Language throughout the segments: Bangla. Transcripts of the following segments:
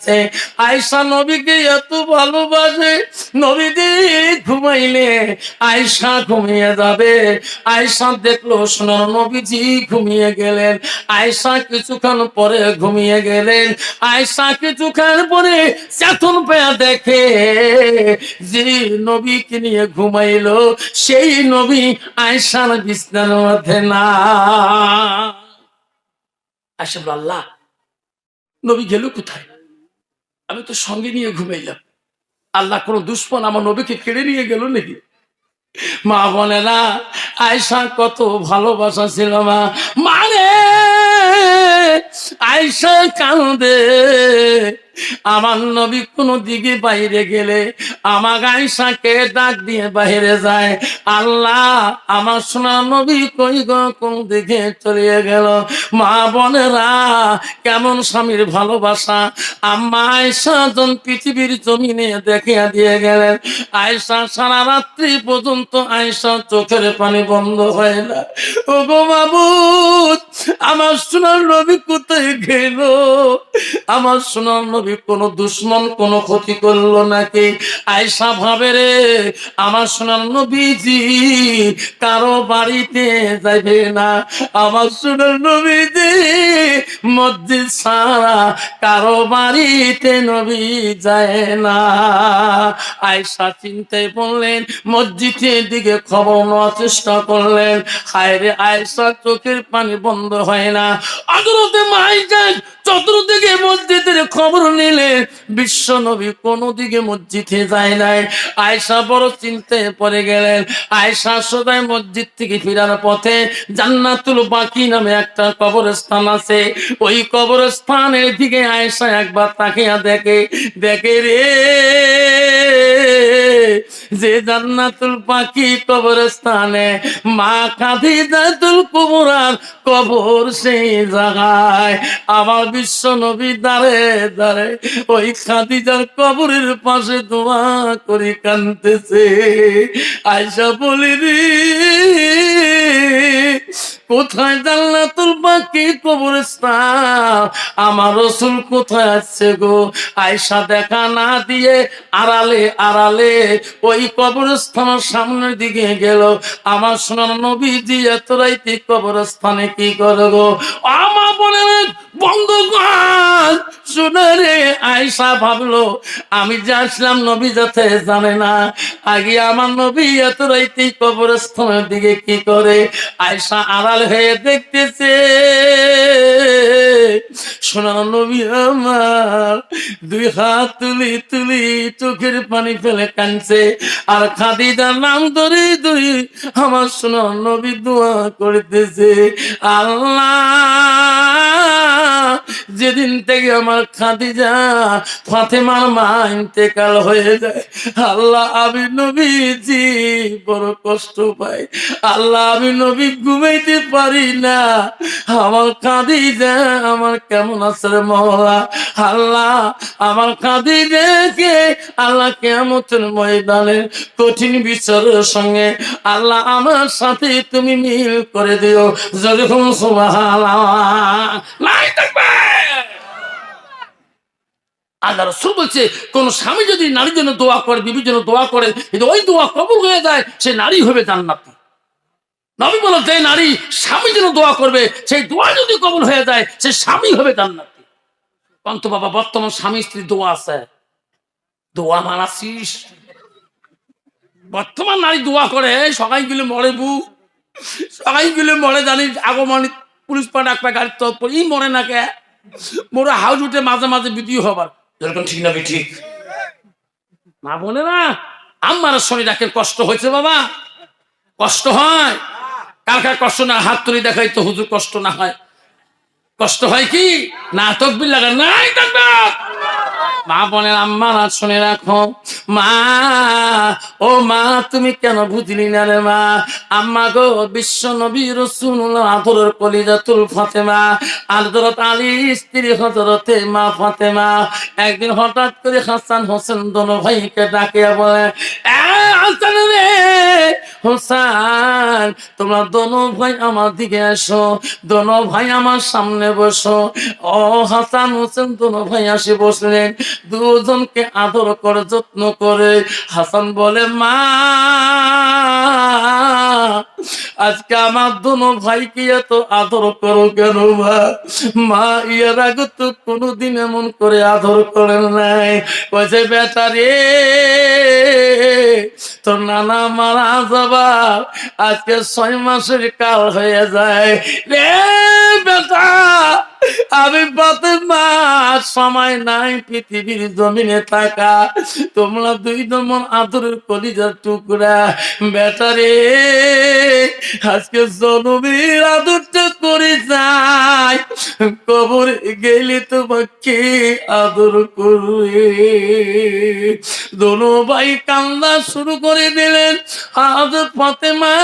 যাচ্ছে। আয়সা নবীকে এত ভালোবাসে নবীদি ঘুমাইলে আয়সা ঘুমিয়ে যাবে। আয়সা দেখল সোনার নবীজি ঘুমিয়ে গেলেন। আয়সা কিছুক্ষণ পরে ঘুমিয়ে গেলেন। আয়সা কিছুক্ষণ পরে চেতন পেয়া দেখে যে নবীকে নিয়ে ঘুমাইলো, সেই নবী আয়সার বিছনার মধ্যে না। আয়সা আল্লাহ, নবী গেল কোথায়? আমি তো সঙ্গে নিয়ে ঘুমাইলাম। আল্লাহ কোন দুশ্মন আমার নবীকে কেড়ে নিয়ে গেল নাকি? মা বলে না আয়সা কত ভালোবাসা ছিল মা। মানে আয়সা কান্দে আমার নবী কোনো দিকে বাইরে গেলে আমার আয়সাকে ডাক দিয়ে বাইরে যায়। আল্লাহ, আমার সোনা নবী কই গো, কোন দিকে চলিয়ে গেল? মা বোনেরা, কেমন স্বামীর ভালোবাসা? আম্মা আয়সা জন পৃথিবীর জমিনে দেখিয়া দিয়ে গেলেন, আয়সা সারা রাত্রি পর্যন্ত আয়সা চোখের পানি বন্ধ হয় না। ও গো মাবুদ আমার সোনার নবী কোথায় গেল? আমার সোনার নবী কোনো দুশ্মন, কোনো ক্ষতি করল নাকি? আয়সা ভাবে রে, আমার সোনার নবীজি কারও বাড়িতে যাবে না। আমার সোনার নবীজি মসজিদ সারা কারও বাড়িতে নবী যায় না। আয়সা চিন্তায় বললেন মসজিদের দিকে খবর নেওয়ার চেষ্টা করলেন। হায় রে আয়সা চোখের পানি বন্ধ হয় না। আদরতে মাই যান চতুর্দিকে মসজিদের খবর নিলে বিশ্ব নবী কোনো দিকে মসজিদে যায় নাই। আয়সা বড় চিন্তায় পড়ে গেলেন। আয়সা সদাই মসজিদ থেকে ফিরার পথে জান্নাতুল বাকি নামে একটা কবরস্থান আছে। ওই কবরস্থানের দিকে আয়সা একবার তাকিয়া দেখে দেখে রে যে জান্নাতুল পাখি কবরস্থানে, মা খাদিজাতুল কুবরার কবর সেই জায়গায়। আমার বিশ্ব নবী দাঁড়ে দাঁড়ে ওই খাদিজার কবরের পাশে দোয়া করি কানতেছে আয়সা বলি রে কোথায় জান্নাতুল বাকি কবরস্থান? আমার রসুল কোথায় আছে গো? আয়সা দেখা না দিয়ে আড়ালে আড়ালে ওই কবরস্থানের সামনের দিকে গেল। আমার সোনার নবীজি এত রাইতে কবরস্থানে কি করে গো? আমা বলে বন্ধ কর শুনে রে আয়সা ভাবলো, আমি যে আসলাম নবী যাতে জানে না, আগে আমার নবী এত রাইতে কবরস্থানের দিকে কি করে? আয়সা আড়াল হয়ে দেখতেছে সোনার নবী আমার, দুই হাত তুলি তুলি চোখের পানি ফেলে কানছে আর খাদিজার নাম ধরে দুই, আমার সোনার নবী দোয়া করতেছে, আল্লাহ যেদিন থেকে আমার খাদিজা ফাতেমার মা ইন্তেকাল হয়ে যায়, আল্লাহ আমি নবীজি বড় কষ্ট পাই। আল্লাহ আমি নবী ঘুমাইতে পারি না। আমার খাদিজা আমার কেমন আছে মহলা? আল্লাহ আমার খাদিজাকে আল্লাহ কেমতের ময়দানে কঠিন বিচারের সঙ্গে আল্লাহ আমার সাথে তুমি মিল করে দিও। যেরকম থাকবে আল্লাহ রসুল কোন স্বামী যদি নারীর জন্য দোয়া করে, বিবির জন্য দোয়া করে, যদি ওই দোয়া কবুল হয়ে যায়, সে নারী হবে জান্নাতি। নবী বলো যে নারী স্বামী জন্য দোয়া করবে, সেই দোয়া যদি কবুল হয়ে যায়, সে স্বামী হবে জান্নাতি। অন্ত বাবা, বর্তমান স্বামী স্ত্রী দোয়া আছে। দোয়া মানাসিস বর্তমান নারী দোয়া করে, সবাই গুলো মরে বু। সবাই গুলো মরে জানি আগমন পুলিশ পা ডাকবে গাড়ি তো ই মরে না কে? মোরা হাউস উঠে মাঝে মাঝে ভিডিও হবার। যেরকম ঠিক না ঠিক মা বলে না, আমার শনি ডাকের কষ্ট হয়েছে বাবা। কষ্ট হয়। কার কষ্ট না, হাত তুলি দেখাই তো হুজুর কষ্ট না হয়। কষ্ট হয় কি? না তকবির লাগা নাই তকবির। মা বলেন আম্মা না শুনে রাখো। মা, ও মা, তুমি কেন বুঝলি না রে মা? আম্মা গো, বিশ্ব নবী রসুল্লাহ আদরের কলিজাতুল ফাতেমা আদরত আলী স্ত্রী হজরতে মা ফাতেমা। একদিন হঠাৎ করে হাসান হোসেন দোনো ভাইকে ডাকে বলে, "এ হাসান রে, হোসান, তোমরা দোনো ভাই আমার দিকে এসো, দোনো ভাই আমার সামনে বসো। ও হাসান হোসেন দোনো ভাই আসে বসলেন। দুজনকে আদর করে, যত্ন করে। হাসান বলে, মা, আজকে আমার দোনো ভাইকে এত আদর করো কেন, মা? ইয়ার আগে তো কোনোদিন এমন করে আদর করেন নাই। কয়েছে বেটা রে, তোর নানা মারা যাবা। আজকে ছয় মাসের কাল হয়ে যায়। রে, বেটা আমি পাতে মাস সময় নাই পৃথিবীর জমিনে থাকা। তোমরা দুই দমন আদরের কলিজার টুকরা। বেটারে আজকে জনবীর আদরটা করে যায় কবর গেলে তোমাকে আদর করবে দোনো ভাই কান্না শুরু করে দিলেন, আজ ফাতেমা,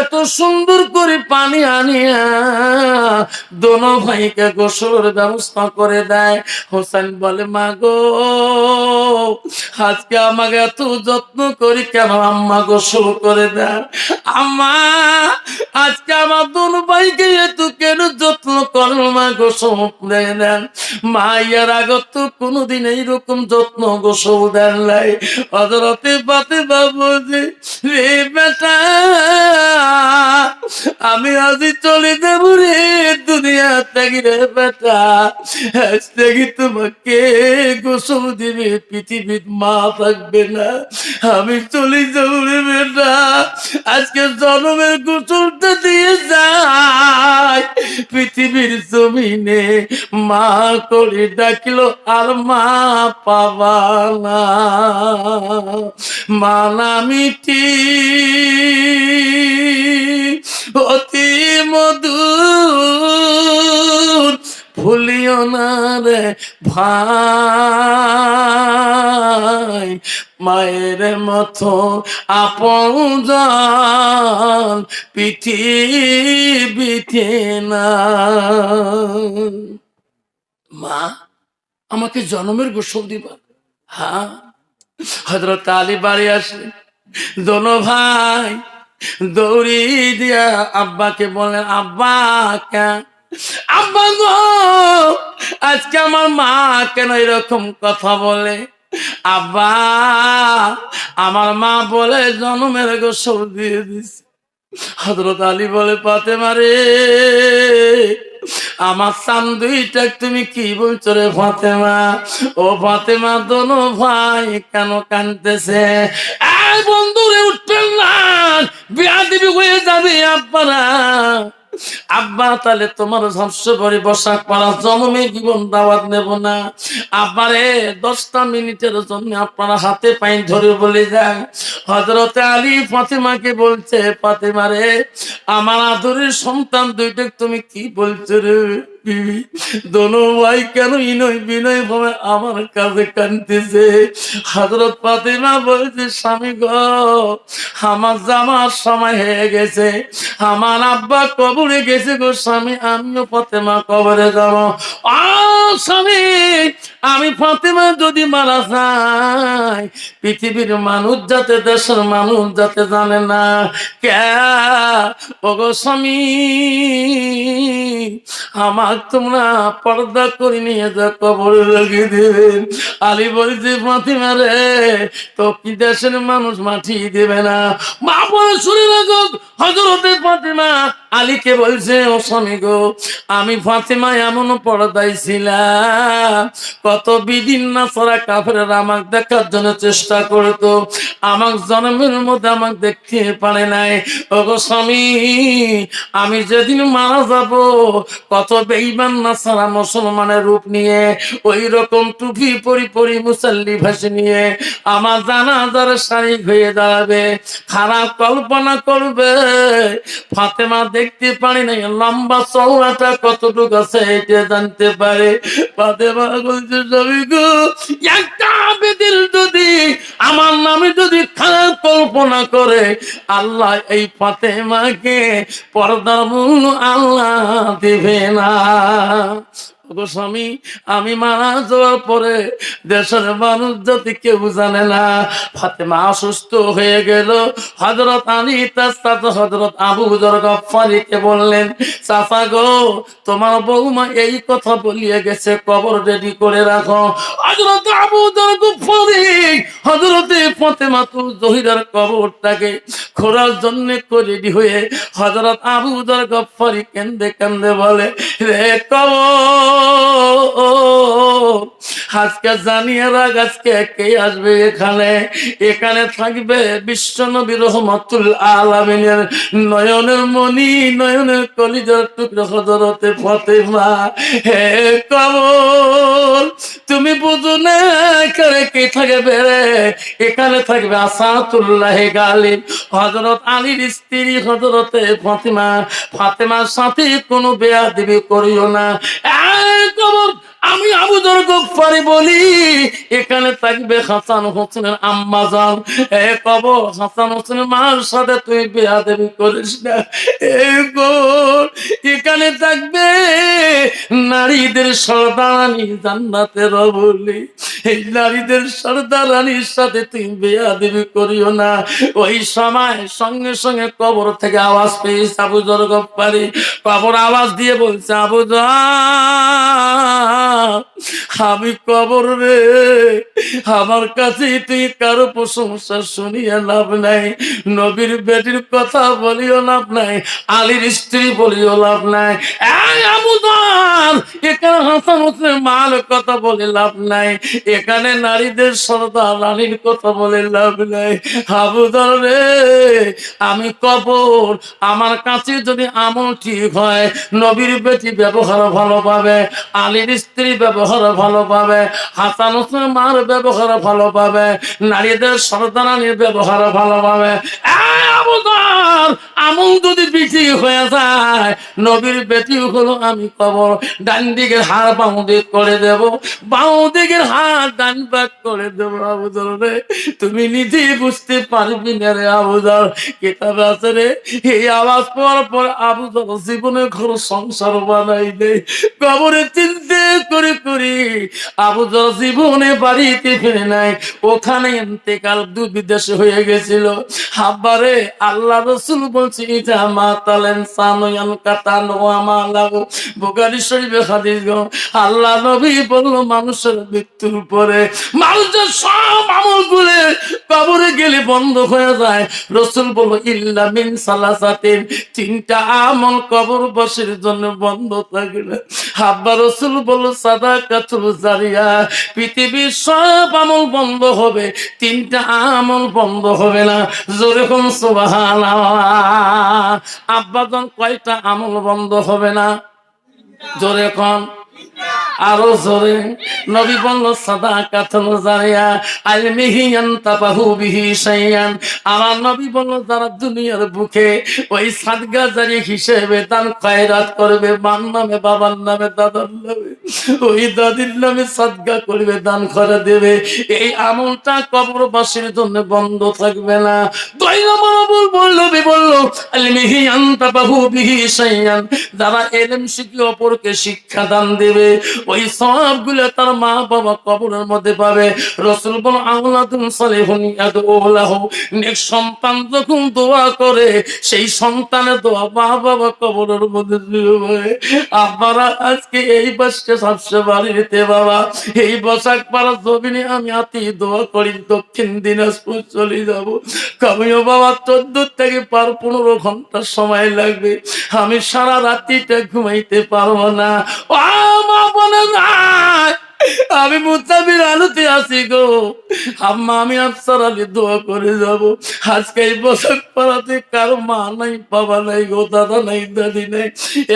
এত সুন্দর করে পানি আনিয়া দোনো ভাইকে গোসলের ব্যবস্থা করে দেয়। হোসেন বলে মা গো আজকে আমাকে এত যত্ন করি কেন আম্মা গোসল করে দেয়? আম্মা, আজকে আমার দোনো ভাইকে এত কেন যত্ন করো মা গোসল দেয় দেন। মা ইয়ার আগত তো কোনোদিন এইরকম যত্ন গোসল দেন নাই। হজরতে পাতে বাবু যে বেটা, আমি আজ চলে যাব রে। দুনিয়া থেকে রে বেটা। আজ থেকে তোমাকে গোসল দিবে, পৃথিবীর মা থাকবে না। আমি চলে যাব রে বেটা। আজকে জন্মের গোসলটা দিয়ে যায়। পৃথিবীর জমিনে মা করে ডাকিল, আর মা পাবা না। মানা মিটি অতি মধুর ভুলিও না রে ভাই। মায়ের মতো আপন পৃথিবীতে না মা, আমাকে জন্মের গোসল দিবা। হ্যাঁ? হজরত আলী বাড়ি আসলেন। দোনো ভাই দৌড়ি দিয়া আব্বাকে বললেন, আব্বা কেন আব্বা আজকে আমার মা কেন এরকম কথা বলে? আব্বা, আমার মা বলে জন্মের গোসল দিয়ে দিছে। হজরত আলী বলে পাতে মারে আমার সান দুইটা তুমি কি বলছো রে ফাতেমা? ও ফাতেমা, দোনো ভাই কেন কানতেছে বন্ধুরে, উঠবেন না। বিয়া দিবি হয়ে যাবে আপনারা আব্বা, তাহলে তোমার ধ্বংস করে বসা করা জন্মে জীবন দাওয়াত নেব না। আব্বারে, দশটা মিনিটের জন্য আপনারা হাতে পাই ধরে বলে যায়। হজরতে আলী ফাতেমাকে বলছে, ফাতেমা রে, আমার আদরের সন্তান দুইটা তুমি কি বলছো রে? বিবি দোনো ভাই কেন ইনয় বিনয় ভাবে আমার কাছে কানতেছে হাজরত ফাতেমা বলছে, স্বামী গ, আমার জামার সময় হয়ে গেছে। আমার আব্বা কবরে গেছে গো স্বামী, আমিও ফাতেমা কবরে যাব। আ স্বামী আমি ফাতেমা যদি মারা যাই পৃথিবীর মানুষ যাতে, দেশের মানুষ যাতে জানে না, কে? ওগো স্বামী আমার তোমরা পর্দা করে নিয়ে যা, কবরে লাগিয়ে দেবেন আলী বলছে, ফাতিমা রে, তো কি দেশের মানুষ মাটি দেবে না? মা বলে, শুনে রাখো হজরতে ফাতিমা। আলীকে বলছে, ও স্বামী গো, আমি ফাতিমা এমন পর্দায় ছিলাম কাফের আমাকে দেখার জন্য চেষ্টা করতো। আমার জন্মের মধ্যে আমাকে দেখতে পারে নাই। ও স্বামী, আমি যেদিন মারা যাব, কত বেইমান না ছাড়া মুসলমানের রূপ নিয়ে ওই রকম টুপি পরি পরি মুসল্লি ভাসে নিয়ে আমার জানাজার শাড়ি হয়ে দাঁড়াবে, খারাপ কল্পনা করবে। ফাতেমা দেখতে পারি নাই, লম্বা চৌড়াটা কতটুকু আছে এটা জানতে পারে। ফাতেমা বলছে যদি আমার নামে যদি খারাপ কল্পনা করে আল্লাহ এই ফাতেমাকে পর্দার আল্লাহ দিবে না। গো স্বামী, আমি মারা যাওয়ার পরে দেশের মানুষ যদি কেউ জানে না, ফাতেমা অসুস্থ হয়ে গেল। হজরত আলী তার হজরত আবু জর গফারিকে বললেন, চাচা গো, তোমার বৌমা এই কথা বলিয়ে গেছে, কবর রেডি করে রাখো। হজরত আবু জর গফারি হজরতে ফাতেমা তু জহিরার কবরটাকে খোরার জন্য রেডি হয়ে হজরত আবু জর গফারি কেন্দে কেন্দে বলে, রে কবর আজকে জানিয়ে রাখ, আজকে কে আসবে এখানে? এখানে থাকবে বিশ্ব নবী রহমতুল আলমিনের নয়নের মণি, নয়নের কলিজার টুকরো হজরতে ফতেমা। হে কবর, তুমি বুঝো না এখানে কে থাকবে রে? এখানে থাকবে আসাতুল্লাহ গালিব। হজরত আলীর স্ত্রী হজরতে ফাতেমা। ফাতেমার সাথে কোনো বেয়া দিবি করিও না। আমি বলি, এখানে থাকবে হাসান হোসেনের আম্মা যান এ কব হাসান হোসেনের মার সাথে তুই বিয়া করিস না। এ এখানে থাকবে নারীদের সর্দানি জান্নাতের বলি এই নারীদের সর্দারানির সাথে তুই বিয়া দেবী করিও না। ওই সময় সঙ্গে সঙ্গে কবর থেকে আওয়াজ পেয়েছে আবু জর গফারি। কবর আওয়াজ দিয়ে বলছে, আবু আমি কবর রে, আমার কাছে তুই কারও প্রশংসা শুনিয়ে লাভ নাই। নবীর বেটির কথা বলিও লাভ নাই, আলীর স্ত্রী বলিও লাভ নাই। আবুদার এখানে হাসান হোসেন মাল কথা বলে লাভ নাই। এখানে নারীদের সর্দার রানীর কথা বলে লাভ নাই। আবুদার রে আমি কবর, আমার কাছে যদি আমল ঠিক হয়, নবীর বেটি ব্যবহার ভালো পাবে, আলীর স্ত্রী ব্যবহার ভালো পাবে, হোসেন মার ব্যবহার ভালো পাবে, নারীদের সর্দারানির ব্যবহার ভালো পাবে। আমল যদি হয়ে যায়, নবীর বেটি হলো আমি কবর। ডান দিকের হার দিক করে দেব দিকের হার ডান করে দেবো আবুদর রে। তুমি নিজেই বুঝতে পারবি না রে আবুদর কিতাব আছে রে? এই আওয়াজ পাওয়ার পর আবুদর জীবনে ঘর সংসার বানাই দে কবরে চিনতে আবুদর জীবনে বাড়িতে ফিরে নাই। ওখানে ইন্তেকাল দু বিদেশে হয়ে গেছিল। আল্লাহ রসুল আমালাগো বুখারী শরীফে হাদিস আল্লাহ নবী বলল, মানুষের মৃত্যুর পরে মানুষের সব আমল গুলে কবরে গেলে বন্ধ হয়ে যায়। রসুল বলল, ইল্লা মিন সালাসাতিন। তিনটা আমল কবর বসের জন্য বন্ধ থাকবে। হাব্বা রসুল বলল সাদা কাতুল জারিয়া পৃথিবীর সব আমল বন্ধ হবে, তিনটা আমল বন্ধ হবে না। যেরকম সুবাহান আব্বাজন কয়টা আমল বন্ধ হবে না? জোরে কোন। আরও জোরে। নবী বলল সাদা কাতল জারিয়া তাবাহু বিহি আমার নবী বলল, যারা দুনিয়ার বুকে ওই সাদগা জারি হিসেবে করবে নামে, বাবার নামে, দাদার নামে, ওই দাদির নামে সাদগা করবে, দান করে দেবে। এই আমলটা কবরবাসীর জন্য বন্ধ থাকবে না। দুই নম্বর আমল বলল বলল আল মিহিয়ান তাবাহু বিহি শাইয়ান। যারা এলেম শিখি অপরকে শিক্ষা দান দেবে ওই সবগুলো তার মা বাবা কবরের মধ্যে পাবে। রসুল বল আউলাদুন সালেহুন ইয়াদউলাহু। নেক সন্তান যখন দোয়া করে, সেই সন্তানের দোয়া মা বাবা কবরের মধ্যে আপনারা আজকে এই বাসকে সবসে বাড়িতে বাবা, এই বসাক পাড়া জমিনে আমি আতি দোয়া করি, দক্ষিণ দিনাজপুর চলে যাব। কমিও বাবা, চোদ্দ থেকে পার পনেরো ঘণ্টা সময় লাগবে। আমি সারা রাত্রিটা ঘুমাইতে পারব না। মা বলে না আমি মুতাবির আলোতে আছি গো। আম্মা, আমি আফসার আলী দোয়া করে যাব। আজকে এই বছর পাড়াতে কারও মা নাই, বাবা নাই গো, দাদা নাই, দাদি নাই।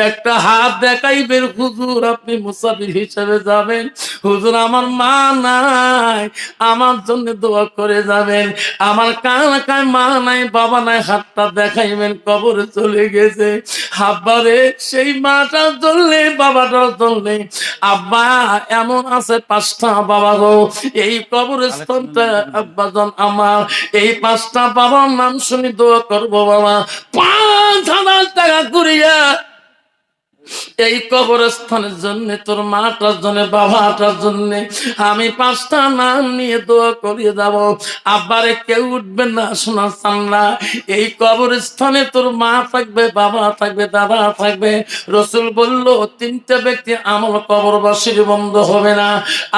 একটা হাত দেখাইবেন হুজুর, আপনি মুসাফির হিসেবে যাবেন। হুজুর, আমার মা নাই, আমার জন্য দোয়া করে যাবেন। আমার কান কায় মা নাই, বাবা নাই, হাতটা দেখাইবেন, কবরে চলে গেছে। আব্বারে সেই মাটা চললে বাবাটা চললে আব্বা, এমন আছে পাঁচটা বাবা গো। এই কবরস্থানটা আব্বাজন আমার। এই পাঁচটা বাবার নাম শুনি দোয়া করব বাবা। পাঁচ হাজার টাকা করিয়া এই কবরস্থানের জন্য, তোর মাটার জন্য, বাবাটার জন্য আমি পাঁচটা নাম নিয়ে দোয়া করিয়ে যাব। আব্বারে কেউ উঠবে না শোনা চান্না এই কবরস্থানে তোর মা থাকবে, বাবা থাকবে, দাদা থাকবে। রসুল বলল, তিনটা ব্যক্তি আমল কবরবাসীর বন্ধ হবে না।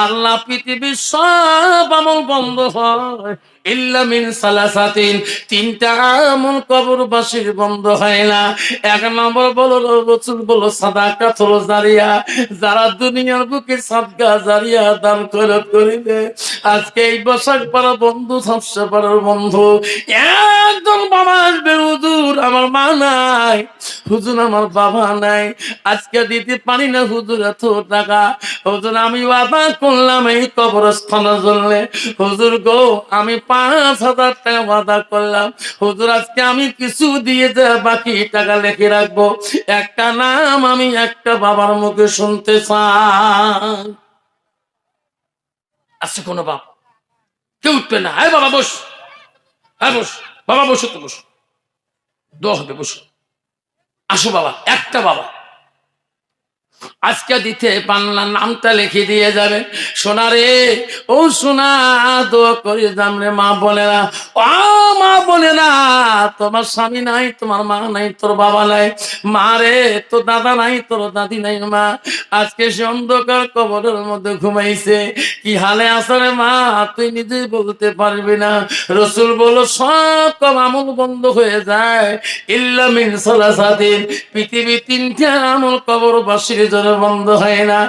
আল্লাহ পৃথিবীর সব আমল বন্ধ হয়। যারা দুনিয়ার বুকে জারিয়া দান আজকে এই বসাক পাড়া বন্ধু সবসে পাড়ার বন্ধু। একজন বাবা আসবে, হুজুর আমার মা নাই, হুজুর আমার বাবা নাই। আজকে দিতে পারি না, হুজুর এত টাকা। হুজুর, আমি বাবা করলাম এই কবরস্থানের জন্য। হুজুর গো, আমি পাঁচ হাজার টাকা বাধা করলাম। হুজুর, আজকে আমি কিছু দিয়ে যা বাকি টাকা লেখে রাখব। একটা নাম আমি একটা বাবার মুখে শুনতে চাই। আছে কোনো বাপ? কেউ উঠবে না। হ্যাঁ বাবা, বস। হ্যাঁ বস। বাবা, বসো তো, বসো। দোয়া হবে, বসো। আসো বাবা, একটা বাবা। আজকে দিতে পান্নার নামটা লিখে দিয়ে যাবে। সোনারে ও সোনা দো করি দাম রে মা না ও মা বলে তোমার স্বামী নাই, তোমার মা নাই, তোর বাবা নাই, মা রে, তোর দাদা নাই, তোর দাদি নাই, মা। আজকে সে অন্ধকার কবরের মধ্যে ঘুমাইছে। কি হালে আসারে মা? তুই নিজেই বলতে পারবি না। রসুল বলো সব কম আমল বন্ধ হয়ে যায়। ইল্লা মিন সালাসাতিন। পৃথিবী তিনটা আমল কবরবাসীর জন্য বন্ধ হয় না।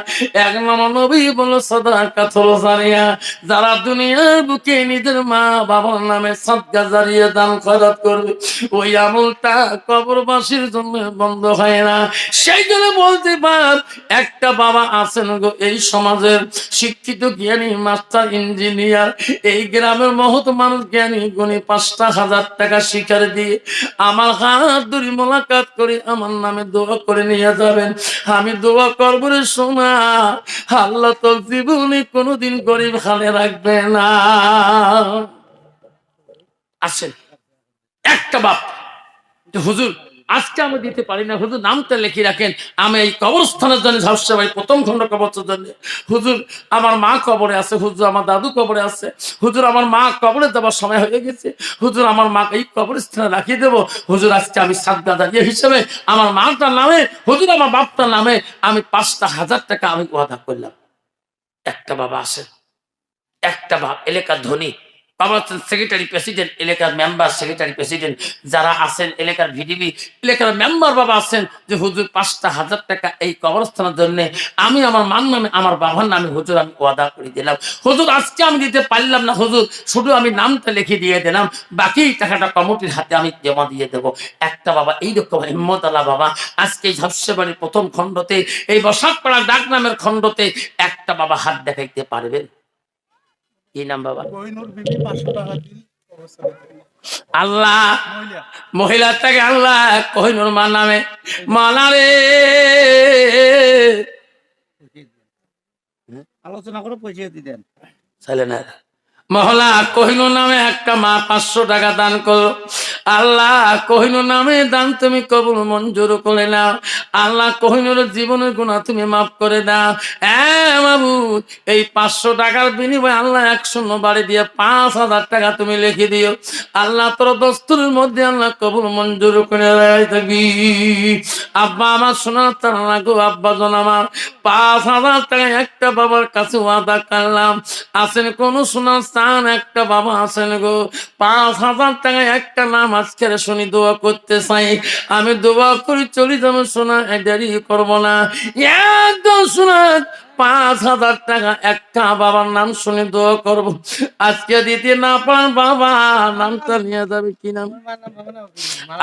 এক নম্বর নবী বলো সাদাকাত হলো জারিয়া। যারা দুনিয়ার বুকে নিজের মা বাবার নামে সাদকা জারিয়া দান খরচ করবে ওই আমলটা কবরবাসীর জন্য বন্ধ হয় না। সেই জন্য বলতে পার একটা বাবা আছেন গো এই সমাজের শিক্ষিত, জ্ঞানী, মাস্টার, ইঞ্জিনিয়ার। এই গ্রামের মহৎ মানুষ, জ্ঞানী, গুণী, পাঁচটা হাজার টাকা শিকার দিয়ে আমার হাত ধরে মোলাকাত করে আমার নামে দোয়া করে নিয়ে যাবেন। আমি দোয়া করব রে সোনা, আল্লাহ তো জীবনে কোনোদিন গরিব হালে রাখবে না। আসেন। একটা বাপ। হুজুর, আজকে আমি দিতে পারি না। হুজুর, নামটা লিখে রাখেন। আমি এই কবরস্থানের জন্য ঝাপসা ভাই প্রথম খণ্ড কবরস্থানের জন্য। হুজুর, আমার মা কবরে আছে। হুজুর, আমার দাদু কবরে আছে। হুজুর, আমার মা কবরে দেওয়ার সময় হয়ে গেছে। হুজুর, আমার মা এই কবরস্থানে রাখিয়ে দেবো। হুজুর, আজকে আমি সাদ্দা দাঁড়িয়ে হিসেবে আমার মাটার নামে, হুজুর, আমার বাপটার নামে আমি পাঁচটা হাজার টাকা আমি ওয়াদা করলাম। একটা বাবা আসেন একটা বাপ, এলাকার ধনী। বাবা হচ্ছেন সেক্রেটারি প্রেসিডেন্ট এলাকার মেম্বার সেক্রেটারি প্রেসিডেন্ট যারা আছেন এলাকার ভিডিবি এলাকার মেম্বার বাবা আছেন যে হুজুর পাঁচটা হাজার টাকা এই কবরস্থানের জন্য আমি আমার মান নামে, আমার বাবার নামে হুজুর আমি ওয়াদা করে দিলাম। হুজুর, আজকে আমি দিতে পারলাম না হুজুর, শুধু আমি নামটা লিখে দিয়ে দিলাম, বাকি টাকাটা কমিটির হাতে আমি জমা দিয়ে দেব। একটা বাবা এইরকম হিম্মত আলা বাবা, আজকে এই ঝাপসেবাড়ির প্রথম খণ্ডতে, এই বসাকপাড়া ডাক নামের খণ্ডতে একটা বাবা হাত দেখাইতে পারবেন কি নাম বাবা? আল্লাহ! মহিলার থেকে আল্লাহ কহিনুর মা নামে মানারে আলোচনা করে পৌঁছে দিতেন। ছেলে না মহলা কহিনুর নামে একটা মা পাঁচশো টাকা দান করল। আল্লাহ কহিনুর নামে দান তুমি কবুল মঞ্জুর করে নাও আল্লাহ কহিনুর জীবনের গুণা তুমি মাফ করে দাও। বাবু, এই পাঁচশো টাকার বিনিময়ে আল্লাহ এক শূন্য বাড়ি দিয়ে পাঁচ হাজার টাকা তুমি লিখে দিও। আল্লাহ তোর দস্তুরের মধ্যে আল্লাহ কবুল মঞ্জুর করে থাকি। আব্বা আমার শোনার তার না গো, আব্বা জন আমার, পাঁচ হাজার টাকা একটা বাবার কাছে ওয়াদা করলাম। আছেন কোন শোনার স্থান একটা বাবা আছেন গো। পাঁচ হাজার টাকা একটা নাম আজকের শুনি দোয়া করতে চাই। আমি দোয়া করি চলি যাব শোনা দেরি করব না। একদম শোনা পাঁচ হাজার টাকা একটা বাবার নাম শুনে দোয়া করব। আজকে দিতে না পার বাবা নামটা নিয়ে যাবে কি নাম?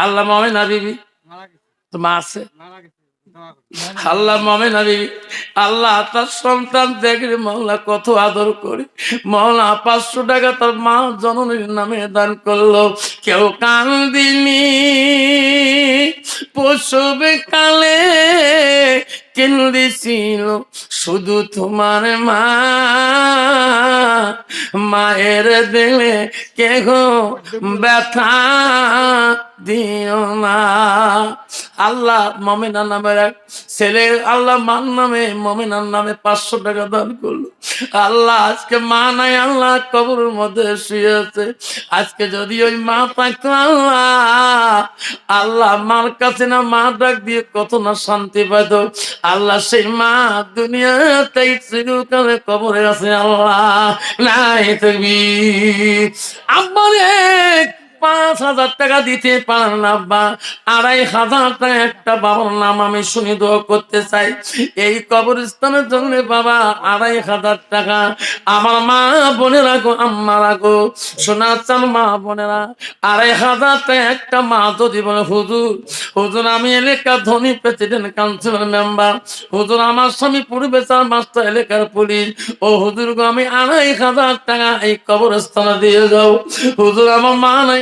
আল্লাহ মামিনা বিবি। তো মা আছে? আল্লাহ মামিনা বিবি আল্লাহ তার সন্তান দেখে মহল্লা কত আদর করে। মহল্লা পাঁচশো টাকা তার মা জননীর নামে দান করল। কেউ কান দিনি পশুবে কালে কেন্দ্রেছিল শুধু তোমার মা। মায়ের দিলে কেহ ব্যথা দিও না। আল্লাহ মমিনার নামে ছেলে আল্লাহ মান নামে, মমিনার নামে পাঁচশো টাকা দান করল। আল্লাহ আজকে মা নাই, আল্লাহ কবরের মধ্যে শুয়েছে আজকে যদি ওই মা থাকতো, আল্লাহ। আল্লাহ মার কাছে না মা ডাক দিয়ে কত না শান্তি পাইত। আল্লাহ সেই মা দুনিয়াতেই চিরকালে কবরে আছে আল্লাহ নাই তুমি। আমারে পাঁচ হাজার টাকা দিতে পারেন না বা আড়াই হাজার টাকা একটা বাবার নাম আমি শুনি দোয়া করতে চাই। এই কবরস্থানের জন্য, বাবা, আড়াই হাজার টাকা। আমার মা বোনেরা গো, আম্মারা গো চান মা বোনেরা, আড়াই হাজার টাকা একটা মা যদি বলে, হুজুর হুজুর, আমি এলাকা ধনী প্রেসিডেন্ট, কাউন্সিলর মেম্বার, হুজুর, আমার স্বামী পূর্বে চার মাস্টার, এলাকার পুলিশ, ও হুজুর গো, আমি আড়াই হাজার টাকা এই কবরস্থানে দিয়ে যাও। হুজুর, আমার মা নাই